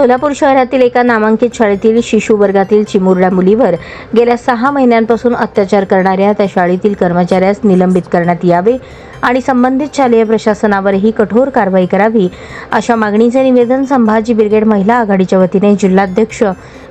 सोलापूर शहरातील एका नामांकित शाळेतील शिशु वर्गातील चिमुरड्या मुलीवर गेल्या सहा महिन्यांपासून अत्याचार करणाऱ्या त्या शाळेतील कर्मचाऱ्यास निलंबित करण्यात यावे. आणि संबंधित शालेय प्रशासनावरही कठोर कारवाई करावी अशा मागणीचे निवेदन संभाजी ब्रिगेड महिला आघाडीच्या वतीने जिल्हाध्यक्ष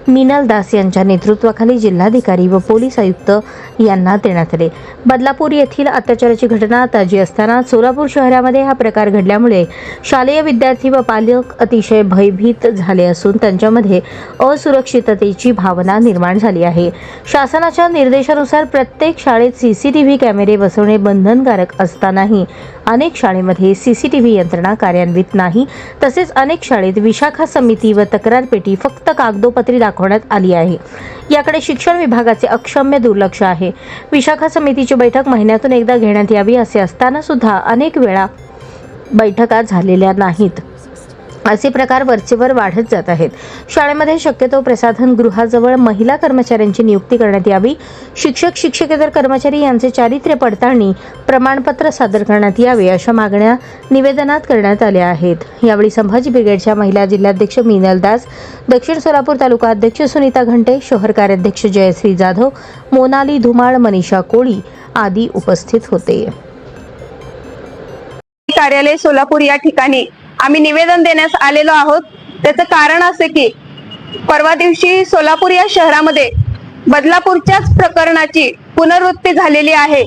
मिनल दास यांच्या नेतृत्वाखाली जिल्हाधिकारी व पोलीस आयुक्त यांना देण्यात आले. बदलापूर येथील अत्याचाराची घटना ताजी असताना सोलापूर शहरामध्ये हा प्रकार घडल्यामुळे शालेय विद्यार्थी व पालक अतिशय भयभीत झाले असून त्यांच्यामध्ये असुरक्षिततेची भावना निर्माण झाली आहे. शासनाच्या निर्देशानुसार प्रत्येक शाळेत सीसीटीव्ही कॅमेरे बसवणे बंधनकारक असताना नाही. अनेक शाळेमध्ये सीसीटीव्ही यंत्रणा कार्यान्वित नाही. तसेच अनेक शाळेत विशाखा समिती व तक्रार पेटी फक्त कागदोपत्री दाखवण्यात आली आहे. याकडे शिक्षण विभागाचे अक्षम्य दुर्लक्ष आहे. विशाखा समितीची बैठक महिन्यातून एकदा घेण्यात यावी असे असताना सुद्धा अनेक वेळा बैठका झालेल्या नाहीत. असे प्रकार वरचेवर वाढत जात आहेत. शाळेमध्ये शक्यतो प्रसाधन गृहाजवळ महिला कर्मचाऱ्यांची नियुक्ती करण्यात यावी. शिक्षक शिक्षकेतर कर्मचारी यांचे चारित्र्य पडताळणी प्रमाणपत्र सादर करण्यात यावे अशा मागण्या निवेदनात करण्यात आल्या आहेत. यावेळी संभाजी ब्रिगेडच्या महिला जिल्हाध्यक्ष मीनल दास दक्षिण सोलापूर तालुका अध्यक्ष सुनीता घंटे शहर कार्याध्यक्ष जयश्री जाधव मोनाली धुमाळ मनीषा कोळी आदी उपस्थित होते. कार्यालय सोलापूर या ठिकाणी आम्ही निवेदन देण्यास आलेलो आहोत. त्याचं कारण असे की परवा दिवशी सोलापूर या शहरामध्ये बदलापूरच्याच प्रकरणाची पुनरवृत्ती झालेली आहे.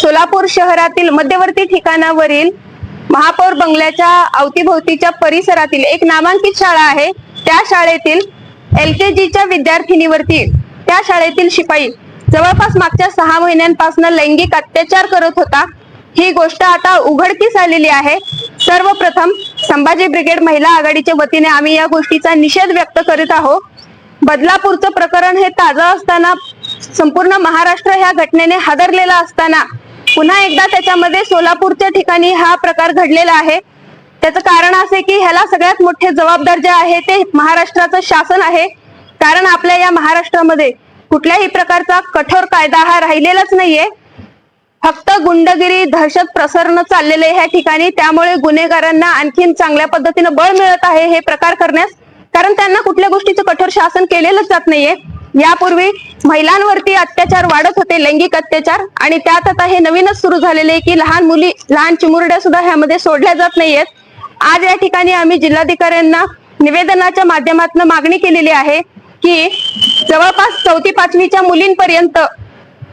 सोलापूर शहरातील मध्यवर्ती ठिकाणावरील महापौर बंगल्याच्या अवतीभोवतीच्या परिसरातील एक नामांकित शाळा आहे. त्या शाळेतील एल के जीच्या विद्यार्थिनीवरती त्या शाळेतील शिपाई जवळपास मागच्या सहा महिन्यांपासून लैंगिक अत्याचार करत होता. ही गोष्ट आता उघडकीस आलेली आहे. सर्वप्रथम संभाजी ब्रिगेड महिला आघाडीच्या वतीने आम्ही या गोष्टीचा निषेध व्यक्त करीत आहोत. बदलापूरचं प्रकरण हे ताजं असताना संपूर्ण महाराष्ट्र ह्या घटनेने हादरलेला असताना पुन्हा एकदा त्याच्यामध्ये सोलापूरच्या ठिकाणी हा प्रकार घडलेला आहे. त्याचं कारण असे की ह्याला सगळ्यात मोठे जबाबदार जे आहे ते महाराष्ट्राचं शासन आहे. कारण आपल्या या महाराष्ट्रामध्ये कुठल्याही प्रकारचा कठोर कायदा हा राहिलेलाच नाहीये. फक्त गुंडगिरी दहशत प्रसरण चाललेले ह्या ठिकाणी. त्यामुळे गुन्हेगारांना आणखीन चांगल्या पद्धतीनं बळ मिळत आहे हे प्रकार करण्यास. कारण त्यांना कुठल्या गोष्टीचं कठोर शासन केलेलंच जात नाहीये. यापूर्वी महिलांवरती अत्याचार वाढत होते लैंगिक अत्याचार. आणि त्यात आता हे नवीनच सुरू झालेले आहे की लहान मुली लहान चिमुरड्या सुद्धा ह्यामध्ये सोडल्या जात नाहीयेत. आज या ठिकाणी आम्ही जिल्हाधिकाऱ्यांना निवेदनाच्या माध्यमातून मागणी केलेली आहे की जवळपास चौथी पाचवीच्या मुलींपर्यंत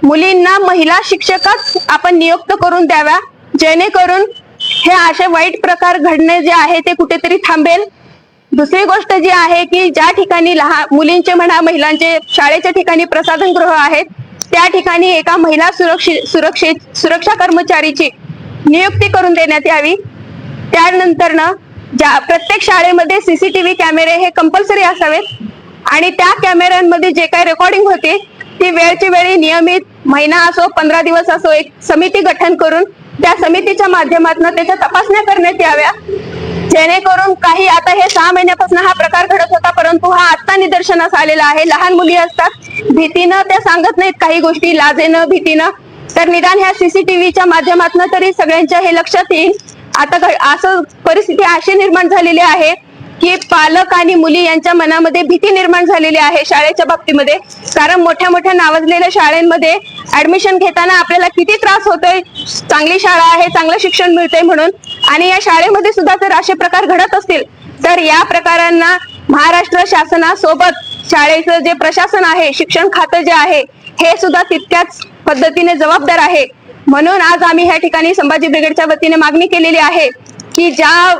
मुलींना महिला शिक्षकच आपण नियुक्त करून द्याव्या जेणेकरून हे असे वाईट प्रकार घडणे जे आहे ते कुठेतरी थांबेल. दुसरी गोष्ट जी आहे की ज्या ठिकाणी लहान मुलींचे म्हणा महिलांचे शाळेच्या ठिकाणी प्रसाधनगृह आहेत त्या ठिकाणी एका महिला सुरक्षित सुरक्षित सुरक्षा कर्मचारीची नियुक्ती करून देण्यात यावी. त्यानंतर ना ज्या प्रत्येक शाळेमध्ये सीसीटीव्ही कॅमेरे हे कंपल्सरी असावेत आणि त्या कॅमेऱ्यांमध्ये जे काही रेकॉर्डिंग होते ती वेळची वेळी नियमित महिना असो पंधरा दिवस असो एक समिती गठन करून त्या समितीच्या माध्यमातून त्याच्या तपासण्या करण्यात याव्या. जेणेकरून काही आता हे सहा महिन्यापासून हा प्रकार घडत होता परंतु हा आता निदर्शनास आलेला आहे. लहान मुली असतात भीतीनं त्या सांगत नाहीत काही गोष्टी लाजेनं भीतीनं. तर निदान ह्या सीसीटीव्हीच्या माध्यमातून तरी सगळ्यांच्या हे लक्षात येईल. आता असं परिस्थिती अशी निर्माण झालेली आहे की पालक आणि मुली यांच्या मनामध्ये भीती निर्माण झालेली आहे शाळेच्या बाबतीमध्ये. कारण मोठ्या मोठ्या नावाजलेल्या शाळेमध्ये ऍडमिशन घेताना आपल्याला किती त्रास होतोय. चांगली शाळा आहे चांगलं शिक्षण मिळतंय म्हणून. आणि या शाळेमध्ये सुद्धा जर असे प्रकार घडत असतील तर या प्रकारांना महाराष्ट्र शासनासोबत शाळेचं जे प्रशासन आहे शिक्षण खातं जे आहे हे सुद्धा तितक्याच पद्धतीने जबाबदार आहे. म्हणून आज आम्ही ह्या ठिकाणी संभाजी ब्रिगेडच्या वतीने मागणी केलेली आहे की ज्या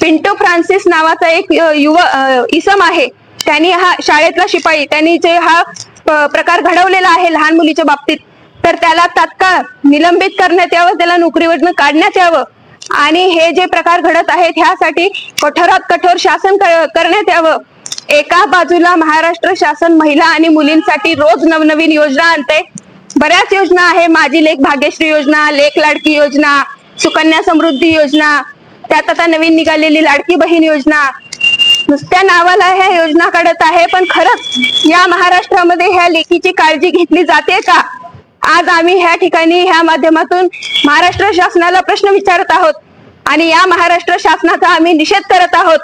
पिंटो फ्रान्सिस नावाचा एक युवा इसम आहे. त्यांनी हा शाळेतला शिपाई त्यांनी जे हा प्रकार घडवलेला आहे लहान मुलीच्या बाबतीत तर त्याला तात्काळ निलंबित करण्यात यावं त्याला नोकरीवरनं काढण्यात यावं. आणि हे जे प्रकार घडत आहेत ह्यासाठी कठोरात कठोर शासन करण्यात यावं. एका बाजूला महाराष्ट्र शासन महिला आणि मुलींसाठी रोज नवनवीन योजना आणते. बऱ्याच योजना आहे माझी लेख भाग्यश्री योजना लेख लाडकी योजना सुकन्या समृद्धी योजना त्यात आता नवीन निघालेली लाडकी बहीण योजना नुसत्या नावाला ह्या योजना काढत आहे पण खरंच या महाराष्ट्रामध्ये ह्या लेखीची काळजी घेतली जाते का? आज आम्ही ह्या ठिकाणी ह्या माध्यमातून महाराष्ट्र शासनाला प्रश्न विचारत आहोत आणि या महाराष्ट्र शासनाचा आम्ही निषेध करत आहोत.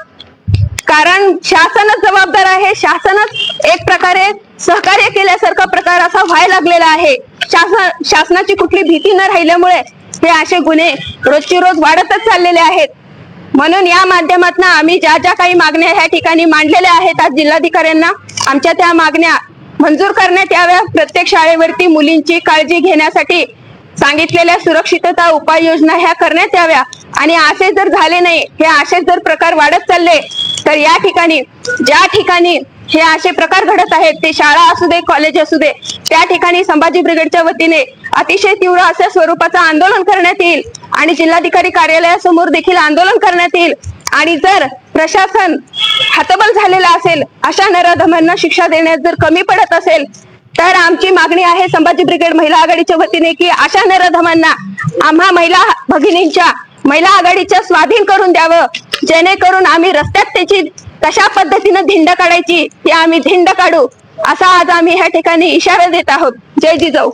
कारण शासनच जबाबदार आहे शासनच एक प्रकारे सहकार्य केल्यासारखा प्रकार असा व्हायला लागलेला आहे. शासन शासनाची कुठली भीती न राहिल्यामुळे हे असे गुन्हे रोजची रोज वाढतच चाललेले आहेत. म्हणून या माध्यमातून आम्ही ज्या ज्या काही मागण्या ह्या ठिकाणी मांडलेल्या आहेत आज जिल्हाधिकाऱ्यांना आमच्या त्या मागण्या मंजूर करण्यात याव्या. प्रत्येक शाळेवरती मुलींची काळजी घेण्यासाठी सांगितलेल्या सुरक्षितता उपाययोजना ह्या करण्यात याव्या. आणि असे जर झाले नाही हे असे जर प्रकार वाढत चालले तर या ठिकाणी ज्या ठिकाणी हे असे प्रकार घडत आहेत ते शाळा असू दे कॉलेज असू दे त्या ठिकाणी संभाजी ब्रिगेडच्या वतीने अतिशय तीव्र अशा स्वरूपाचं आंदोलन करण्यात येईल आणि जिल्हाधिकारी कार्यालयासमोर देखील आंदोलन करण्यात येईल. आणि जर प्रशासन हतबल झालेलं असेल अशा नराधमांना शिक्षा देण्यात जर कमी पडत असेल तर आमची मागणी आहे संभाजी ब्रिगेड महिला आघाडीच्या वतीने की अशा नराधमांना आम्हा महिला भगिनींच्या महिला आघाडीच्या स्वाधीन करून द्यावं. जेणेकरून आम्ही रस्त्यात त्याची कशा पद्धतीनं धिंड काढायची ती आम्ही धिंड काढू असा आज आम्ही ह्या ठिकाणी इशारा देत आहोत. जय जिजाऊ.